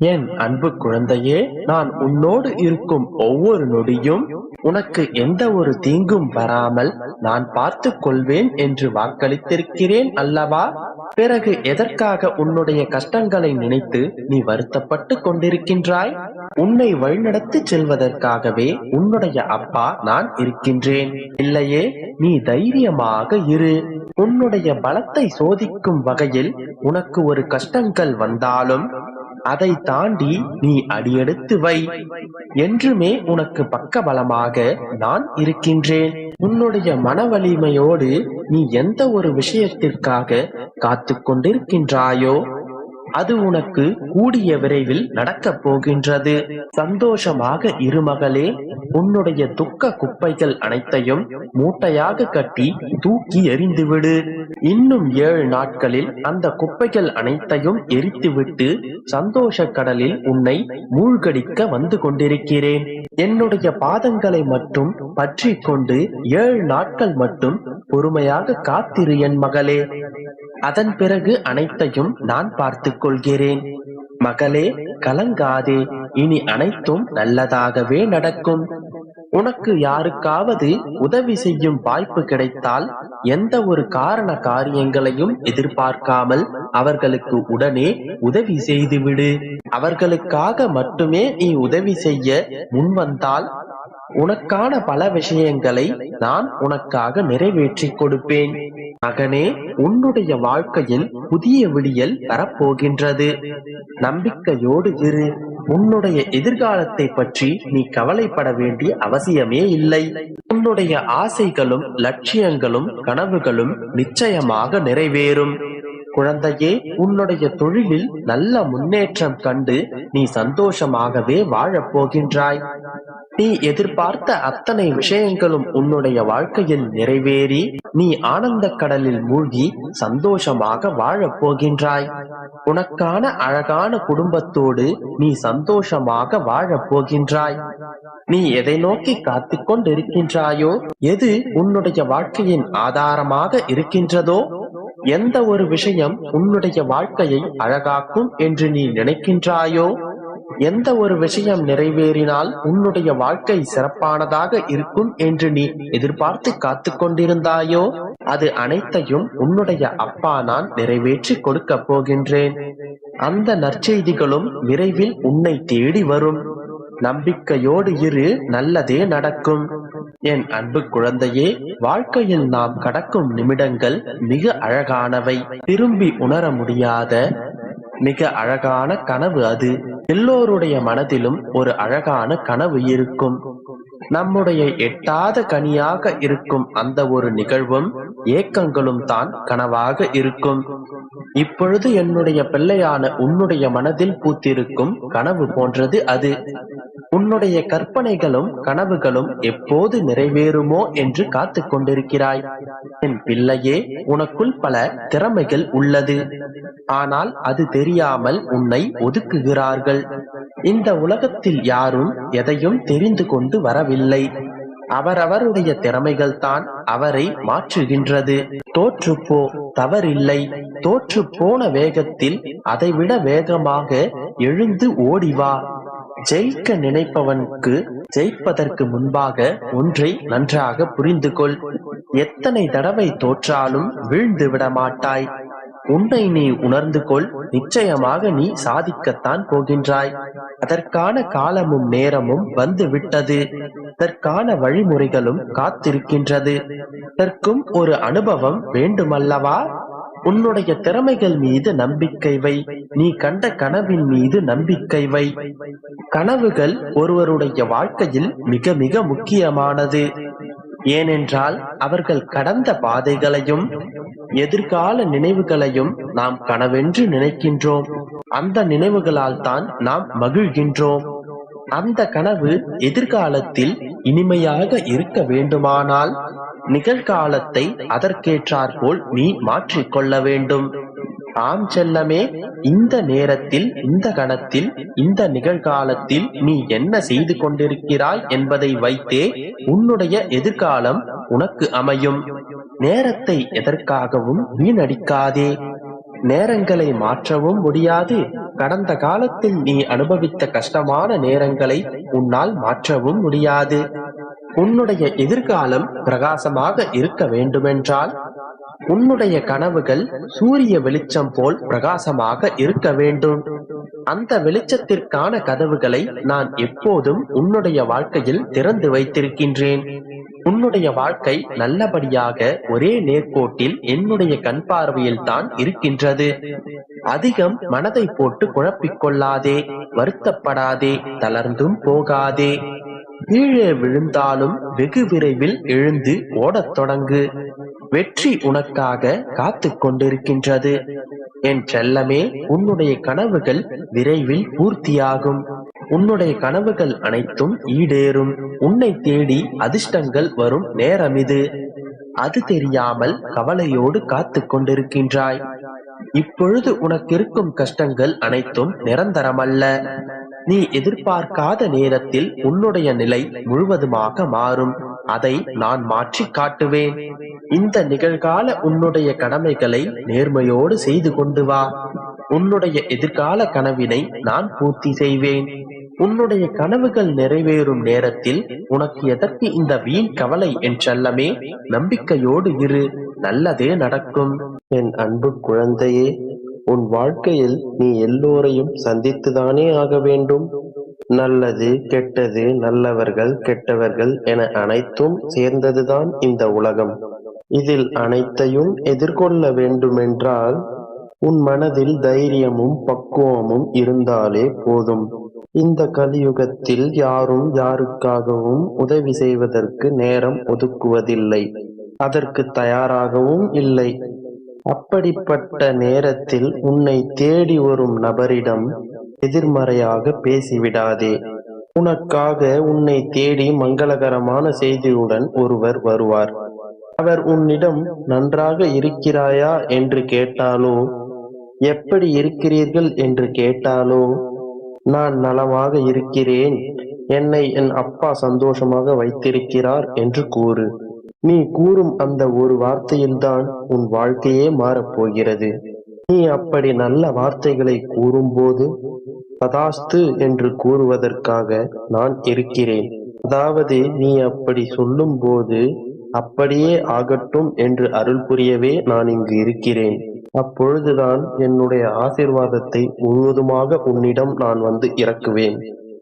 என் அன்பு குழந்தையே நான் உன்னோடு இருக்கும் ஒவ்வொரு நொடியும் உனக்கு எந்த ஒரு தீங்கும் வராமல் நான் பார்த்து கொள்வேன் என்று வாக்களித்திருக்கிறேன் அல்லவா? பிறகு எதற்காக உன்னுடைய கஷ்டங்களை நினைத்து நீ வருத்தப்பட்டு கொண்டிருக்கின்றாய்? உன்னை வழிநடத்தி செல்வதற்காகவே உன்னுடைய அப்பா நான் இருக்கின்றேன். இல்லையே நீ தைரியமாக இரு. உன்னுடைய பலத்தை சோதிக்கும் வகையில் உனக்கு ஒரு கஷ்டங்கள் வந்தாலும் அதை தாண்டி நீ அடியெடுத்து வை. என்றுமே உனக்கு பக்கபலமாக நான் இருக்கின்றேன். உன்னுடைய மன வலிமையோடு நீ எந்த ஒரு விஷயத்திற்காக காத்து கொண்டிருக்கின்றாயோ அது உனக்கு கூடிய விரைவில் நடக்கப் போகின்றது. சந்தோஷமாக இருமகளே உன்னுடைய துக்க குப்பைகள் அனைத்தையும் மூட்டையாக கட்டி தூக்கி எறிந்துவிடு. இன்னும் ஏழு நாட்களில் அந்த குப்பைகள் அனைத்தையும் எரித்துவிட்டு சந்தோஷ கடலில் உன்னை மூழ்கடிக்க வந்து கொண்டிருக்கிறேன். என்னுடைய பாதங்களை மட்டும் பற்றி கொண்டு ஏழு நாட்கள் மட்டும் பொறுமையாக காத்திரு என் மகளே. அதன் பிறகு அனைத்தையும் நான் பார்த்துக் கொள்கிறேன். மகளே கலங்காதே. இனி அனைத்தும் நல்லதாகவே நடக்கும். உனக்கு யாருக்காவது உதவி செய்யும் வாய்ப்பு கிடைத்தால் எந்த ஒரு காரண காரியங்களையும் எதிர்பார்க்காமல் அவர்களுக்கு உடனே உதவி செய்துவிடு. அவர்களுக்காக மட்டுமே நீ உதவி செய்ய முன்வந்தால் உனக்கான பல விஷயங்களை நான் உனக்காக நிறைவேற்றி கொடுப்பேன். மகனே உன்னுடைய வாழ்க்கையில் புதிய விடியல் வரப்போகின்றது. நம்பிக்கையோடு இரு. உன்னுடைய எதிர்காலத்தை பற்றி நீ கவலைப்பட வேண்டிய அவசியமே இல்லை. உன்னுடைய ஆசைகளும் லட்சியங்களும் கனவுகளும் நிச்சயமாக நிறைவேறும். குழந்தையே உன்னுடைய தொழிலில் நல்ல முன்னேற்றம் கண்டு நீ சந்தோஷமாகவே வாழப் போகின்றாய் நீ எதிர்பார்த்த அத்தனை விஷயங்களும் உன்னுடைய வாழ்க்கையில் நிறைவேறி நீ ஆனந்த கடலில் மூழ்கி சந்தோஷமாக வாழப் போகின்றாய் உனக்கான அழகான குடும்பத்தோடு நீ சந்தோஷமாக வாழப் போகின்றாய் நீ எதை நோக்கி காத்து கொண்டிருக்கின்றாயோ எது உன்னுடைய வாழ்க்கையின் ஆதாரமாக இருக்கின்றதோ எந்த ஒரு விஷயம் உன்னுடைய வாழ்க்கையை அழகாக்கும் என்று நீ நினைக்கின்றாயோ எந்த ஒரு விஷயம் நிறைவேறினால் உன்னுடைய வாழ்க்கை சிறப்பானதாக இருக்கும் என்று நீ எதிர்பார்த்து காத்து கொண்டிருந்தாயோ அது அனைத்தையும் உன்னுடைய அப்பா நான் நிறைவேற்றி கொடுக்க போகின்றேன். அந்த நற்செய்திகளும் விரைவில் உன்னை தேடி வரும். நம்பிக்கையோடு இரு நல்லதே நடக்கும். என் அன்பு குழந்தையே வாழ்க்கையில் நாம் கடக்கும் நிமிடங்கள் மிக அழகானவை. திரும்பி உணர முடியாத மிக அழகான கனவு அது. எல்லோருடைய மனதிலும் ஒரு அழகான கனவு இருக்கும். நம்முடைய எட்டாத கனியாக இருக்கும் அந்த ஒரு நிகழ்வும் ஏக்கங்களும் தான் கனவாக இருக்கும். இப்பொழுது என்னுடைய பிள்ளையான உன்னுடைய மனதில் பூத்திருக்கும் கனவு போன்றது அது. உன்னுடைய கற்பனைகளும் கனவுகளும் எப்போது நிறைவேறுமோ என்று காத்து கொண்டிருக்கிறாய். என் பிள்ளையே உனக்குள் பல திறமைகள் உள்ளது. ஆனால் அது தெரியாமல் உன்னை ஒதுக்குகிறார்கள். இந்த உலகத்தில் யாரும் எதையும் தெரிந்து கொண்டு வரவில்லை. அவரவருடைய திறமைகள் தான் அவரை மாற்றுகின்றது. தோற்றுப்போ தவறில்லை. தோற்று போன வேகத்தில் அதைவிட வேகமாக எழுந்து ஓடிவா ஜெயிக்க நினைப்பவனுக்கு ஜெயிப்பதற்கு முன்பாக ஒன்றை நன்றாக புரிந்து கொள் எத்தனை தடவை தோற்றாலும் வீழ்ந்து விட மாட்டாய் உன்னை நீ உணர்ந்து கொள் நிச்சயமாக நீ சாதிக்கத்தான் போகின்றாய். அதற்கான காலமும் நேரமும் வந்து விட்டது அதற்கான வழிமுறைகளும் காத்திருக்கின்றது. அதற்கும் ஒரு அனுபவம் வேண்டுமல்லவா? உன்னுடைய திறமைகள் மீது நம்பிக்கை வை. நீ கண்ட கனவின் மீது நம்பிக்கை வை. கனவுகள் ஒருவருடைய வாழ்க்கையில் மிக மிக முக்கியமானது. ஏனென்றால் அவர்கள் கடந்த பாதைகளையும் எதிர்கால நினைவுகளையும் நாம் கனவென்று நினைக்கின்றோம். அந்த நினைவுகளால் தான் நாம் மகிழ்கின்றோம். அந்த கனவு எதிர்காலத்தில் இனிமையாக இருக்க வேண்டுமானால் நிகழ்காலத்தை அதற்கேற்றாற்போல் நீ மாற்றிக்கொள்ள வேண்டும். ஆம் செல்லமே இந்த நேரத்தில் இந்த கணத்தில் இந்த நிகழ்காலத்தில் நீ என்ன செய்து கொண்டிருக்கிறாய் என்பதை வைத்தே உன்னுடைய எதிர்காலம் உனக்கு அமையும். நேரத்தை எதற்காகவும் வீணடிக்காதே. நேரங்களை மாற்றவும் முடியாது. கடந்த காலத்தில் நீ அனுபவித்த கஷ்டமான நேரங்களை உன்னால் மாற்றவும் முடியாது. உன்னுடைய எதிர்காலம் பிரகாசமாக இருக்க வேண்டுமென்றால் உன்னுடைய கனவுகள் சூரிய வெளிச்சம் போல் பிரகாசமாக இருக்க வேண்டும். அந்த வெளிச்சத்திற்கான கதவுகளை நான் எப்போதும் உன்னுடைய வாழ்க்கையில் திறந்து வைத்திருக்கின்றேன். உன்னுடைய வாழ்க்கை நல்லபடியாக ஒரே நேர்கோட்டில் என்னுடைய கண் பார்வையில் தான் இருக்கின்றது. அதிகம் மனதை போட்டு குழப்பிக் கொள்ளாதே வருத்தப்படாதே தளர்ந்தும் போகாதே. கீழே விழுந்தாலும் வெகு விரைவில் எழுந்து ஓடத் தொடங்கு. வெற்றி உனக்காக காத்து கொண்டிருக்கின்றது. என் செல்லமே உன்னுடைய கனவுகள் விரைவில் பூர்த்தியாகும். உன்னுடைய கனவுகள் அனைத்தும் ஈடேறும். உன்னை தேடி அதிர்ஷ்டங்கள் வரும் நேரம் இது அது தெரியாமல் கவலையோடு காத்து கொண்டிருக்கின்றாய். இப்பொழுது உனக்கிருக்கும் கஷ்டங்கள் அனைத்தும் நிரந்தரமல்ல. நீ எதிர்பார்க்காத நேரத்தில் உன்னுடைய நிலை முழுவதுமாக மாறும். அதை நான் மாற்றி காட்டுவேன். இந்த நிகழ்கால உன்னுடைய கடமைகளை நேர்மையோடு செய்து கொண்டு வா. உன்னுடைய எதிர்கால கனவினை நான் பூர்த்தி செய்வேன். உன்னுடைய கனவுகள் நிறைவேறும் நேரத்தில் உனக்கு எதற்கு இந்த வீண் கவலை? என் செல்லமே நம்பிக்கையோடு இரு. நல்லதே நடக்கும். என் அன்பு குழந்தையே உன் வாழ்க்கையில் நீ எல்லோரையும் சந்தித்துதானே ஆக வேண்டும்? நல்லது கெட்டது நல்லவர்கள் கெட்டவர்கள் என அனைத்தும் சேர்ந்ததுதான் இந்த உலகம். இதில் அனைத்தையும் எதிர்கொள்ள வேண்டுமென்றால் உன் மனதில் தைரியமும் பக்குவமும் இருந்தாலே போதும். இந்த கலியுகத்தில் யாரும் யாருக்காகவும் உதவி செய்வதற்கு நேரம் ஒதுக்குவதில்லை. அதற்கு தயாராகவும் இல்லை. அப்படிப்பட்ட நேரத்தில் உன்னை தேடி வரும் நபரிடம் எதிர்மறையாக பேசிவிடாதே. உனக்காக உன்னை தேடி மங்களகரமான செய்தியுடன் ஒருவர் வருவார். அவர் உன்னிடம் நன்றாக இருக்கிறாயா என்று கேட்டாலோ? எப்படி இருக்கிறீர்கள் என்று கேட்டாலோ? நான் நலமாக இருக்கிறேன். என்னை என் அப்பா சந்தோஷமாக வைத்திருக்கிறார் என்று கூறு. நீ கூறும் அந்த ஒரு வார்த்தையில்தான் உன் வாழ்க்கையே மாறப்போகிறது. நீ அப்படி நல்ல வார்த்தைகளை கூறும்போது ததாஸ்து என்று கூறுவதற்காக நான் இருக்கிறேன். அதாவது நீ அப்படி சொல்லும்போது அப்படியே ஆகட்டும் என்று அருள் புரியவே நான் இங்கு இருக்கிறேன். அப்பொழுதுதான் என்னுடைய ஆசிர்வாதத்தை முழுவதுமாக உன்னிடம் நான் வந்து இறக்குவேன்.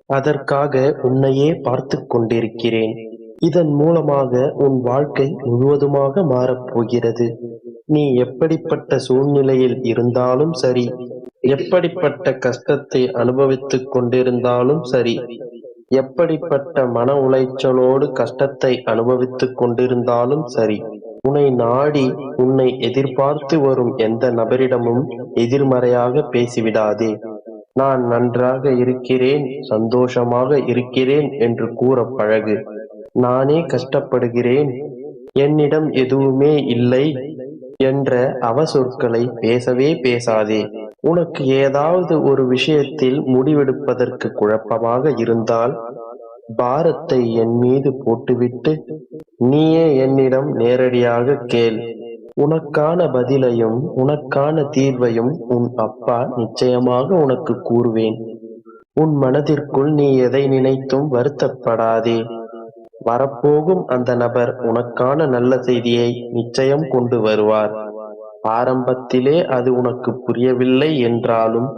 அதற்காக உன்னையே பார்த்து கொண்டிருக்கிறேன். இதன் மூலமாக உன் வாழ்க்கை முழுவதுமாக மாறப்போகிறது. நீ எப்படிப்பட்ட சூழ்நிலையில் இருந்தாலும் சரி எப்படிப்பட்ட கஷ்டத்தை அனுபவித்துக் கொண்டிருந்தாலும் சரி எப்படிப்பட்ட மன உளைச்சலோடு கஷ்டத்தை அனுபவித்துக் கொண்டிருந்தாலும் சரி உன்னை நாடி உன்னை எதிர்பார்த்து வரும் எந்த நபரிடமும் எதிர்மறையாக பேசிவிடாதே. நான் நன்றாக இருக்கிறேன் சந்தோஷமாக இருக்கிறேன் என்று கூற பழகு. நானே கஷ்டப்படுகிறேன். என்னிடம் எதுவுமே இல்லை என்ற அவசொற்களை பேசவே பேசாதே. உனக்கு ஏதாவது ஒரு விஷயத்தில் முடிவெடுப்பதற்கு குழப்பமாக இருந்தால் பாரத்தை என் மீது போட்டுவிட்டு நீயே என்னிடம் நேரடியாக கேள். உனக்கான பதிலையும் உனக்கான தீர்வையும் உன் அப்பா நிச்சயமாக உனக்கு கூறுவேன். உன் மனதிற்குள் நீ எதை நினைத்தும் வருத்தப்படாதே. வரப்போகும் அந்த நபர் உனக்கான நல்ல செய்தியை நிச்சயம் கொண்டு வருவார். ஆரம்பத்திலே அது உனக்கு புரியவில்லை என்றாலும்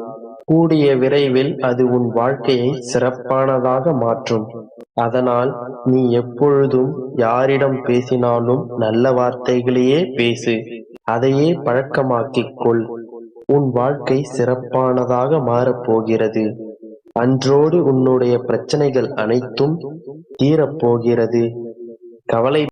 கூடிய விரைவில் அது உன் வாழ்க்கையை சிறப்பானதாக மாற்றும். அதனால் நீ எப்பொழுதும் யாரிடம் பேசினாலும் நல்ல வார்த்தைகளையே பேசு. அதையே பழக்கமாக்கிக் கொள். உன் வாழ்க்கை சிறப்பானதாக மாறப்போகிறது. அன்றோடு உன்னுடைய பிரச்சனைகள் அனைத்தும் தீரப்போகிறது. கவலை